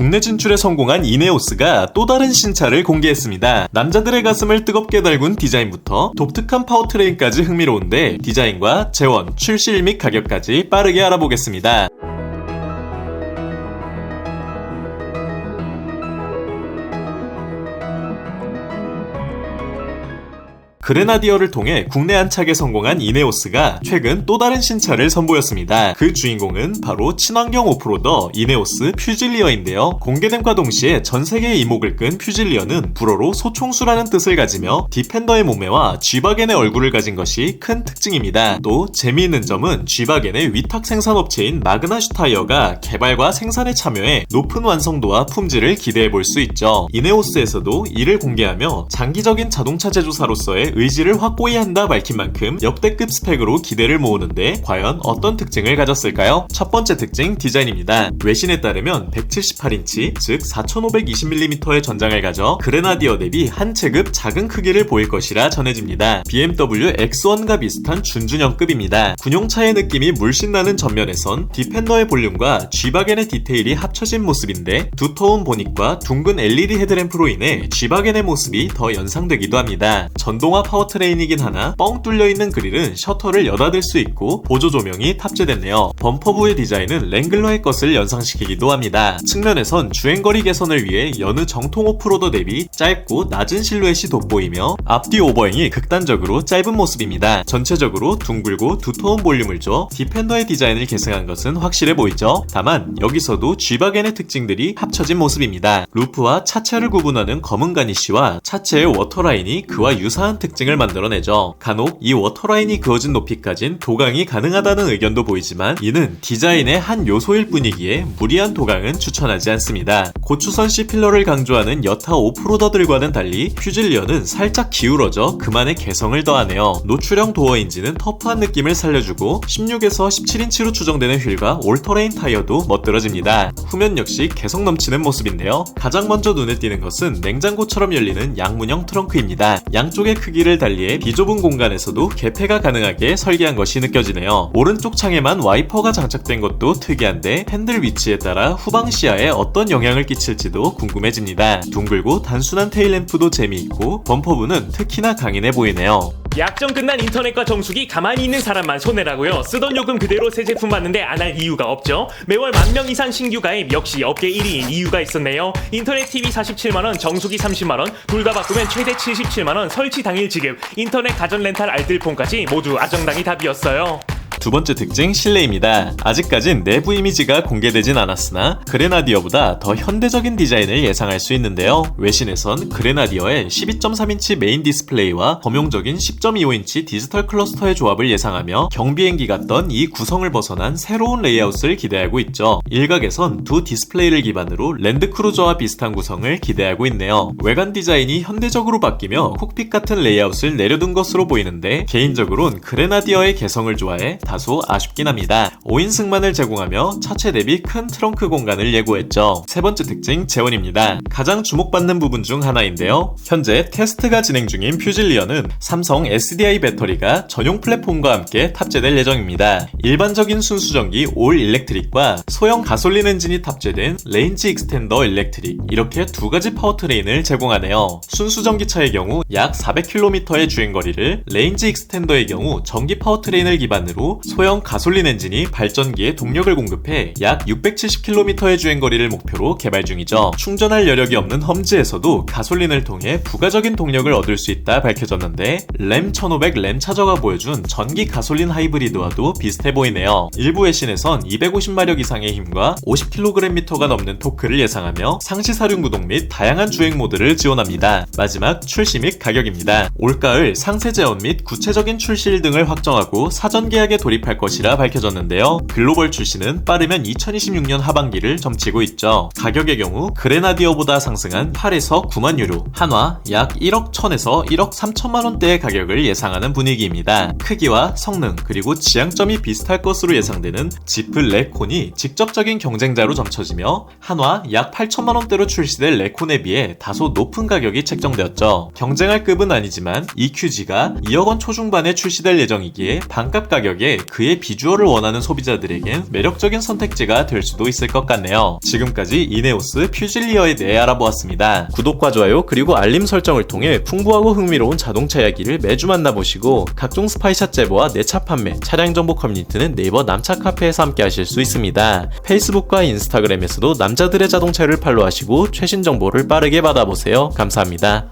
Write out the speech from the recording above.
국내 진출에 성공한 이네오스가 또 다른 신차를 공개했습니다. 남자들의 가슴을 뜨겁게 달군 디자인부터 독특한 파워트레인까지 흥미로운데 디자인과 재원, 출시일 및 가격까지 빠르게 알아보겠습니다. 그레나디어를 통해 국내 안착에 성공한 이네오스가 최근 또 다른 신차를 선보였습니다. 그 주인공은 바로 친환경 오프로더 이네오스 퓨질리어인데요. 공개됨과 동시에 전 세계의 이목을 끈 퓨질리어는 불어로 소총수라는 뜻을 가지며 디펜더의 몸매와 쥐바겐의 얼굴을 가진 것이 큰 특징입니다. 또 재미있는 점은 쥐바겐의 위탁 생산업체인 마그나슈타이어가 개발과 생산에 참여해 높은 완성도와 품질을 기대해 볼 수 있죠. 이네오스에서도 이를 공개하며 장기적인 자동차 제조사로서의 의지를 확고히 한다 밝힌 만큼 역대급 스펙으로 기대를 모으는데 과연 어떤 특징을 가졌을까요? 첫 번째 특징 디자인입니다. 외신에 따르면 178인치 즉 4520mm의 전장을 가져 그레나디어 대비 한 체급 작은 크기를 보일 것이라 전해집니다. BMW X1과 비슷한 준준형급입니다. 군용차의 느낌이 물씬 나는 전면에선 디펜더의 볼륨과 G바겐의 디테일이 합쳐진 모습인데 두터운 보닉과 둥근 LED 헤드램프로 인해 G바겐의 모습이 더 연상되기도 합니다. 전동화 파워트레인이긴 하나 뻥 뚫려있는 그릴은 셔터를 여닫을 수 있고 보조 조명이 탑재됐네요. 범퍼 부의 디자인은 랭글러의 것을 연상시키기도 합니다. 측면에선 주행거리 개선을 위해 여느 정통 오프로더 대비 짧고 낮은 실루엣이 돋보이며 앞뒤 오버행이 극단적으로 짧은 모습입니다. 전체적으로 둥글고 두터운 볼륨을 줘 디펜더의 디자인을 계승한 것은 확실해 보이죠? 다만 여기서도 G바겐의 특징들이 합쳐진 모습입니다. 루프와 차체를 구분하는 검은 가니쉬와 차체의 워터라인이 그와 유사한 특징 을 만들어내죠. 간혹 이 워터라인이 그어진 높이까진 도강이 가능하다는 의견도 보이지만 이는 디자인의 한 요소일 뿐이기에 무리한 도강은 추천하지 않습니다. 고추선 C필러를 강조하는 여타 오프로더들과는 달리 퓨질리어는 살짝 기울어져 그만의 개성을 더하네요. 노출형 도어 인지는 터프한 느낌을 살려주고 16에서 17인치로 추정되는 휠과 올터레인 타이어도 멋들어집니다. 후면 역시 개성 넘치는 모습인데요. 가장 먼저 눈에 띄는 것은 냉장고처럼 열리는 양문형 트렁크입니다. 양쪽의 크기 를 달리해 비좁은 공간에서도 개폐가 가능하게 설계한 것이 느껴지네요. 오른쪽 창에만 와이퍼가 장착된 것도 특이한데 핸들 위치에 따라 후방 시야에 어떤 영향을 끼칠지도 궁금해집니다. 둥글고 단순한 테일램프도 재미있고 범퍼부는 특히나 강인해 보이네요. 약정 끝난 인터넷과 정수기 가만히 있는 사람만 손해라고요. 쓰던 요금 그대로 새 제품 받는데 안 할 이유가 없죠. 매월 만 명 이상 신규 가입 역시 업계 1위인 이유가 있었네요. 인터넷 TV 47만 원, 정수기 30만 원, 불가 바꾸면 최대 77만 원, 설치 당일 지급, 인터넷 가전 렌탈 알뜰폰까지 모두 아정당이 답이었어요. 두 번째 특징 실내입니다. 아직까진 내부 이미지가 공개되진 않았으나 그레나디어보다 더 현대적인 디자인을 예상할 수 있는데요. 외신에선 그레나디어의 12.3인치 메인 디스플레이와 범용적인 10.25인치 디지털 클러스터의 조합을 예상하며 경비행기 같던 이 구성을 벗어난 새로운 레이아웃을 기대하고 있죠. 일각에선 두 디스플레이를 기반으로 랜드크루저와 비슷한 구성을 기대하고 있네요. 외관 디자인이 현대적으로 바뀌며 콕핏 같은 레이아웃을 내려둔 것으로 보이는데 개인적으론 그레나디어의 개성을 좋아해 다소 아쉽긴 합니다. 5인승만을 제공하며 차체 대비 큰 트렁크 공간을 예고했죠. 세 번째 특징 재원입니다. 가장 주목받는 부분 중 하나인데요. 현재 테스트가 진행 중인 퓨질리어는 삼성 SDI 배터리가 전용 플랫폼과 함께 탑재될 예정입니다. 일반적인 순수전기 올 일렉트릭과 소형 가솔린 엔진이 탑재된 레인지 익스텐더 일렉트릭 이렇게 두 가지 파워트레인을 제공하네요. 순수전기차의 경우 약 400km의 주행거리를 레인지 익스텐더의 경우 전기 파워트레인을 기반으로 소형 가솔린 엔진이 발전기에 동력을 공급해 약 670km의 주행 거리를 목표로 개발 중이죠. 충전할 여력이 없는 험지에서도 가솔린을 통해 부가적인 동력을 얻을 수 있다 밝혀졌는데 램 1500 램차저가 보여준 전기 가솔린 하이브리드와도 비슷해 보이네요. 일부 외신에선 250마력 이상의 힘과 50kgm가 넘는 토크를 예상하며 상시 사륜 구동 및 다양한 주행 모드를 지원합니다. 마지막 출시 및 가격입니다. 올가을 상세 제원 및 구체적인 출시일 등을 확정하고 사전 계약에 돌입할 것이라 밝혀졌는데요. 글로벌 출시는 빠르면 2026년 하반기를 점치고 있죠. 가격의 경우 그레나디어보다 상승한 8에서 9만 유로, 한화 약 1억 1000에서 1억 3천만 원대의 가격을 예상하는 분위기입니다. 크기와 성능 그리고 지향점이 비슷할 것으로 예상되는 지프 레콘이 직접적인 경쟁자로 점쳐지며 한화 약 8천만 원대로 출시될 레콘에 비해 다소 높은 가격이 책정되었죠. 경쟁할 급은 아니지만 EQG가 2억 원 초중반에 출시될 예정이기에 반값 가격에 그의 비주얼을 원하는 소비자들에겐 매력적인 선택지가 될 수도 있을 것 같네요. 지금까지 이네오스 퓨질리어에 대해 알아보았습니다. 구독과 좋아요 그리고 알림 설정을 통해 풍부하고 흥미로운 자동차 이야기를 매주 만나보시고 각종 스파이샷 제보와 내차 판매, 차량 정보 커뮤니티는 네이버 남차 카페에서 함께 하실 수 있습니다. 페이스북과 인스타그램에서도 남자들의 자동차를 팔로우하시고 최신 정보를 빠르게 받아보세요. 감사합니다.